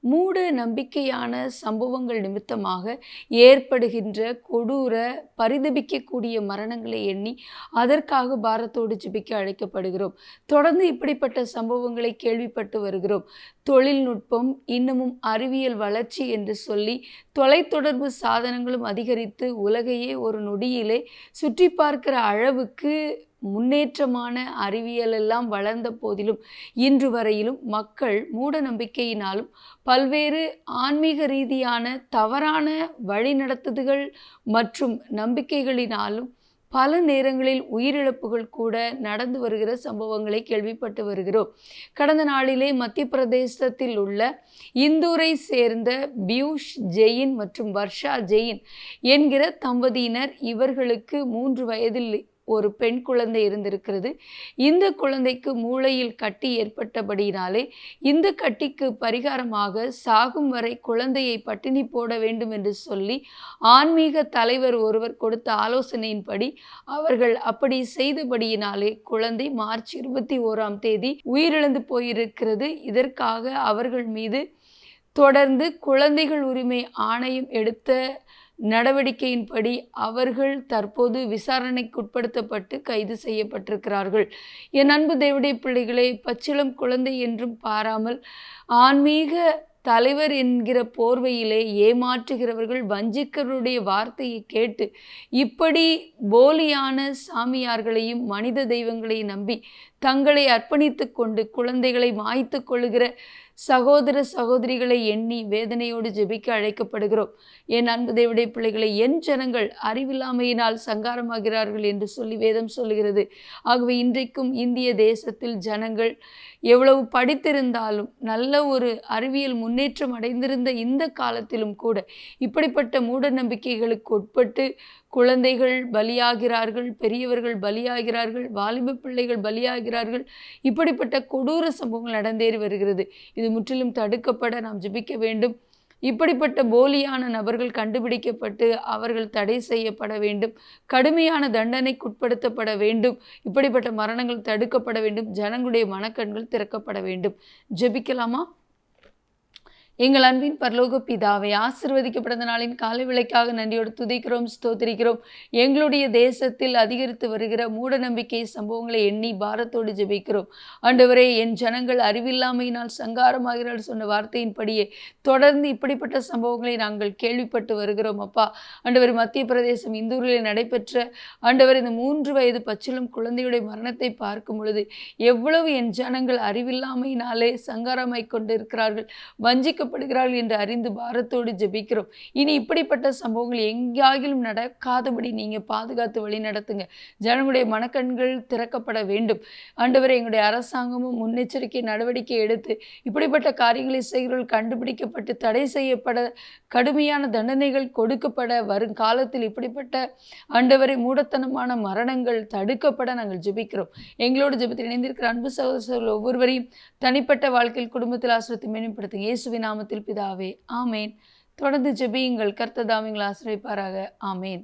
மூட நம்பிக்கையான சம்பவங்கள் நிமித்தமாக ஏற்படுகின்ற கொடூர பரிதபிக்கக்கூடிய மரணங்களை எண்ணி அதற்காக பாரத்தோடு ஜிபிக்க அழைக்கப்படுகிறோம். தொடர்ந்து இப்படிப்பட்ட சம்பவங்களை கேள்விப்பட்டு வருகிறோம். தொழில்நுட்பம் இன்னமும் அறிவியல் வளர்ச்சி என்று சொல்லி தொலைத்தொடர்பு சாதனங்களும் அதிகரித்து உலகையே ஒரு நொடியிலே சுற்றி பார்க்கிற அளவுக்கு முன்னேற்றமான அறிவியல் எல்லாம் வளர்ந்த போதிலும் இன்று வரையிலும் மக்கள் மூட நம்பிக்கையினாலும் பல்வேறு ஆன்மீக ரீதியான தவறான வழிநடத்துதல்கள் மற்றும் நம்பிக்கைகளினாலும் பல நேரங்களில் உயிரிழப்புகள் கூட நடந்து வருகிற சம்பவங்களை கேள்விப்பட்டு வருகிறோம். கடந்த நாளிலே மத்திய பிரதேசத்தில் உள்ள இந்தூரை சேர்ந்த பியூஷ் ஜெயின் மற்றும் வர்ஷா ஜெயின் என்கிற தம்பதியினர் இவர்களுக்கு மூன்று வயதில் ஒரு பெண் குழந்தை இருந்திருக்கிறது. இந்த குழந்தைக்கு மூளையில் கட்டி ஏற்பட்டபடியினாலே இந்த கட்டிக்கு பரிகாரமாக சாகும் வரை குழந்தையை பட்டினி போட வேண்டும் என்று சொல்லி ஆன்மீக தலைவர் ஒருவர் கொடுத்த ஆலோசனையின்படி அவர்கள் அப்படி செய்தபடியினாலே குழந்தை மார்ச் இருபத்தி ஓராம் தேதி உயிரிழந்து போயிருக்கிறது. இதற்காக அவர்கள் மீது தொடர்ந்து குழந்தைகள் உரிமை ஆணையம் எடுத்த நடவடிக்கையின்படி அவர்கள் தற்போது விசாரணைக்குட்படுத்தப்பட்டு கைது செய்யப்பட்டிருக்கிறார்கள். என் அன்பு தேவடைய பிள்ளைகளை பச்சிளம் குழந்தை என்றும் பாராமல் ஆன்மீக தலைவர் என்கிற போர்வையிலே ஏமாற்றுகிறவர்கள் வஞ்சிக்கருடைய வார்த்தையை கேட்டு இப்படி போலியான சாமியார்களையும் மனித தெய்வங்களையும் நம்பி தங்களை அர்ப்பணித்து கொண்டு குழந்தைகளை மாய்த்து கொள்ளுகிற சகோதர சகோதரிகளை எண்ணி வேதனையோடு ஜெபிக்க அழைக்கப்படுகிறோம். என் அன்பு தேவடைய பிள்ளைகளை என் ஜனங்கள் அறிவில்லாமையினால் சங்காரமாகிறார்கள் என்று சொல்லி வேதம் சொல்லுகிறது. ஆகவே இன்றைக்கும் இந்திய தேசத்தில் ஜனங்கள் எவ்வளவு படித்திருந்தாலும் நல்ல ஒரு அறிவியல் முன்னேற்றம் அடைந்திருந்த இந்த காலத்திலும் கூட இப்படிப்பட்ட மூட நம்பிக்கைகளுக்கு உட்பட்டு குழந்தைகள் பலியாகிறார்கள் பெரியவர்கள் பலியாகிறார்கள் வாலிப பிள்ளைகள் பலியாகிறார்கள் இப்படிப்பட்ட கொடூர சம்பவங்கள் நடந்தேறி வருகிறது. இது முற்றிலும் தடுக்கப்பட நாம் ஜபிக்க வேண்டும். இப்படிப்பட்ட போலியான நபர்கள் கண்டுபிடிக்கப்பட்டு அவர்கள் தடை செய்யப்பட வேண்டும். கடுமையான தண்டனைக்குட்படுத்தப்பட வேண்டும். இப்படிப்பட்ட மரணங்கள் தடுக்கப்பட வேண்டும். ஜனங்களுடைய மனக்கண்கள் திறக்கப்பட வேண்டும். ஜெபிக்கலாமா? எங்கள் அன்பின் பரலோக பிதாவை ஆசிர்வதிக்கப்பட்ட நாளின் காலை விளைக்காக நன்றியோடு துதிக்கிறோம் ஸ்தோத்திரிக்கிறோம். எங்களுடைய தேசத்தில் அதிகரித்து வருகிற மூட நம்பிக்கை சம்பவங்களை எண்ணி பாரத்தோடு ஜெபிக்கிறோம். ஆண்டவரே என் ஜனங்கள் அறிவில்லாமையினால் சங்காரமாகிறாள் சொன்ன வார்த்தையின்படியே தொடர்ந்து இப்படிப்பட்ட சம்பவங்களை நாங்கள் கேள்விப்பட்டு வருகிறோம் அப்பா. ஆண்டவர் மத்திய பிரதேசம் இந்தூரில் நடைபெற்ற ஆண்டவர் இந்த மூன்று வயது பச்சிலும் குழந்தையுடைய மரணத்தை பார்க்கும் பொழுது எவ்வளவு என் ஜனங்கள் அறிவில்லாமையினாலே சங்காரமாய் கொண்டு இருக்கிறார்கள் வஞ்சிக்க பாதிக்கப்படுகிறார்கள் என்று அறிந்து பாரத்தோடு ஜெபிக்கிறோம். இனி இப்படிப்பட்ட சம்பவங்கள் எங்கேயாகிலும் நடக்காதபடி நீங்கள் பாதுகாத்து வழி நடத்துங்க. ஜனங்களுடைய மனக்கண்கள் திறக்கப்பட வேண்டும். ஆண்டவரை எங்களுடைய அரசாங்கமும் முன்னெச்சரிக்கை நடவடிக்கை எடுத்து இப்படிப்பட்ட காரியங்களை செய்கிறவர்கள் கண்டுபிடிக்கப்பட்டு தடை செய்யப்பட கடுமையான தண்டனைகள் கொடுக்கப்பட வரும் காலத்தில் இப்படிப்பட்ட ஆண்டவரை மூடத்தனமான மரணங்கள் தடுக்கப்பட நாங்கள் ஜெபிக்கிறோம். எங்களோடு ஜெபத்தில் இணைந்திருக்கிற அன்பு சகோதரர்கள் ஒவ்வொருவரையும் தனிப்பட்ட வாழ்க்கையில் குடும்பத்தில் ஆசிரியத்தை மேம்படுத்துங்க இயேசுவின் நாமத்தில் பிதாவே ஆமேன். தொடர்ந்து ஜெபியுங்கள் கர்த்ததாமிங்கள் ஆசிரியப்பாராக ஆமேன்.